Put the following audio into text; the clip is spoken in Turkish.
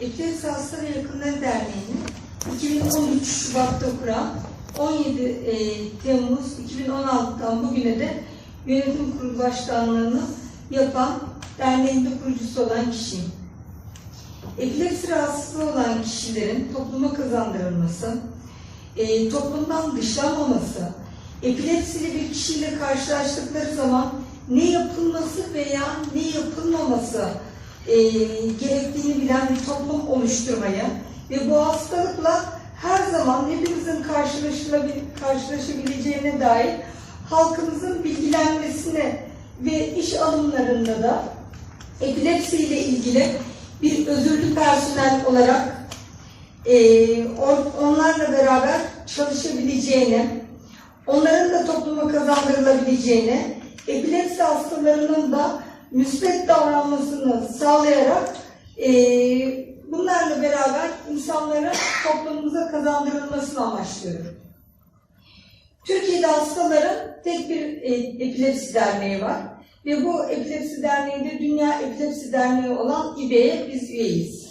Epilepsi Hasta Yakınları Derneği'nin 2013 Şubat'ta kuran 17 e, Temmuz 2016'dan bugüne de yönetim kurulu başkanlığını yapan derneğin de kurucusu olan kişiyim. Epilepsi rahatsızlığı olan kişilerin topluma kazandırılması, e, toplumdan dışlanmaması, epilepsili bir kişiyle karşılaştıkları zaman ne yapılması veya ne yapılmaması e, gerektiğini bilen bir toplum oluşturmayı ve bu hastalıkla her zaman hepimizin karşılaşabileceğine dair halkımızın bilgilenmesine ve iş alımlarında da epilepsi ile ilgili bir özürlü personel olarak e, onlarla beraber çalışabileceğini, onların da topluma kazandırılabileceğini, epilepsi hastalarının da müsbet davranmasını sağlayarak e, bunlarla beraber insanların toplumumuza kazandırılmasını amaçlıyorum. Türkiye'de hastaların tek bir e, epilepsi derneği var ve bu epilepsi derneğinde Dünya Epilepsi Derneği olan İB'ye biz üyeyiz.